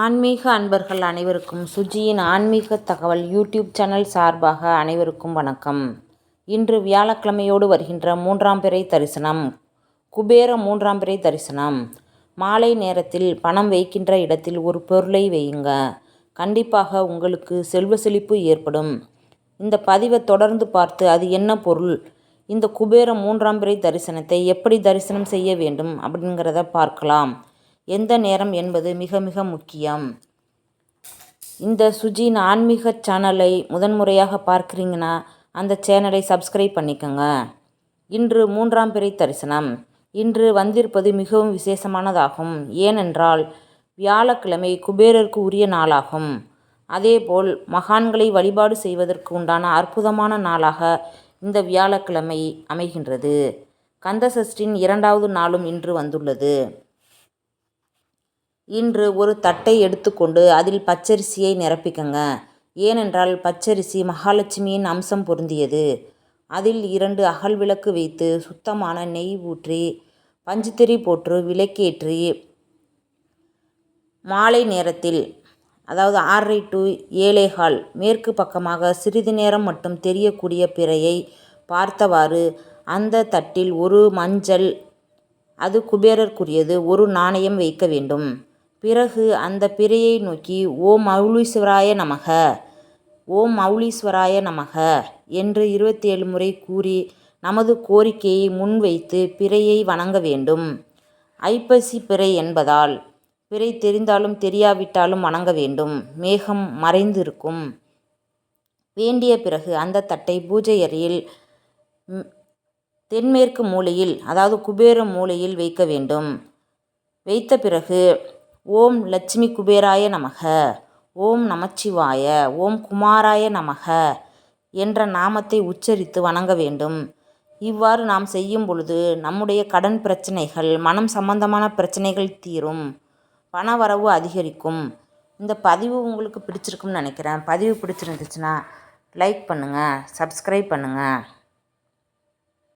ஆன்மீக அன்பர்கள் அனைவருக்கும் சுஜியின் ஆன்மீக தகவல் யூடியூப் சேனல் சார்பாக அனைவருக்கும் வணக்கம். இன்று வியாழக்கிழமையோடு வருகின்ற மூன்றாம் பிறை தரிசனம் குபேர மூன்றாம் பிறை தரிசனம். மாலை நேரத்தில் பணம் வைக்கின்ற இடத்தில் ஒரு பொருளை வையுங்க. கண்டிப்பாக உங்களுக்கு செல்வ செழிப்பு ஏற்படும். இந்த பதிவை தொடர்ந்து பார்த்து அது என்ன பொருள்? இந்த குபேர மூன்றாம் பிறை தரிசனத்தை எப்படி தரிசனம் செய்ய வேண்டும் அப்படிங்கிறத பார்க்கலாம். எந்த நேரம் என்பது மிக மிக முக்கியம். இந்த சுஜின் ஆன்மீக சேனலை முதன்முறையாக பார்க்குறீங்கன்னா அந்த சேனலை சப்ஸ்கிரைப் பண்ணிக்கோங்க. இன்று மூன்றாம் பிறை தரிசனம். இன்று வந்திருப்பது மிகவும் விசேஷமானதாகும். ஏனென்றால் வியாழக்கிழமை குபேரருக்கு உரிய நாளாகும். அதேபோல் மகான்களை வழிபாடு செய்வதற்கு உண்டான அற்புதமான நாளாக இந்த வியாழக்கிழமை அமைகின்றது. கந்தசஷ்டின் இரண்டாவது நாளும் இன்று வந்துள்ளது. இன்று ஒரு தட்டை எடுத்துக்கொண்டு அதில் பச்சரிசியை நிரப்பிக்கங்க. ஏனென்றால் பச்சரிசி மகாலட்சுமியின் அம்சம் பொருந்தியது. அதில் இரண்டு அகல் விளக்கு வைத்து சுத்தமான நெய் ஊற்றி பஞ்சுத்திரி போட்டு விளக்கேற்றி மாலை நேரத்தில் அதாவது ஆறரை டு ஏழேகால் மேற்கு பக்கமாக சிறிது நேரம் மட்டும் தெரியக்கூடிய பிறையை பார்த்தவாறு அந்த தட்டில் ஒரு மஞ்சள் அது குபேரருக்குரியது ஒரு நாணயம் வைக்க வேண்டும். பிறகு அந்த பிறையை நோக்கி ஓம் மௌலீஸ்வராய நமக ஓம் மௌலீஸ்வராய நமக என்று இருபத்தி ஏழு முறை கூறி நமது கோரிக்கையை முன்வைத்து பிறையை வணங்க வேண்டும். ஐப்பசி பிறை என்பதால் பிறை தெரிந்தாலும் தெரியாவிட்டாலும் வணங்க வேண்டும். மேகம் மறைந்திருக்கும். வேண்டிய பிறகு அந்த தட்டை பூஜை அறையில் தென்மேற்கு மூலையில் அதாவது குபேர மூலையில் வைக்க வேண்டும். வைத்த பிறகு ஓம் லட்சுமி குபேராய நமக. ஓம் நமச்சிவாய. ஓம் குமாராய நமக என்ற நாமத்தை உச்சரித்து வணங்க வேண்டும். இவ்வாறு நாம் செய்யும் பொழுது நம்முடைய கடன் பிரச்சனைகள் மனம் சம்பந்தமான பிரச்சனைகள் தீரும். பண வரவு அதிகரிக்கும். இந்த பதிவு உங்களுக்கு பிடிச்சிருக்கும்னு நினைக்கிறேன். பதிவு பிடிச்சிருந்துச்சுன்னா லைக் பண்ணுங்கள் சப்ஸ்கிரைப் பண்ணுங்கள்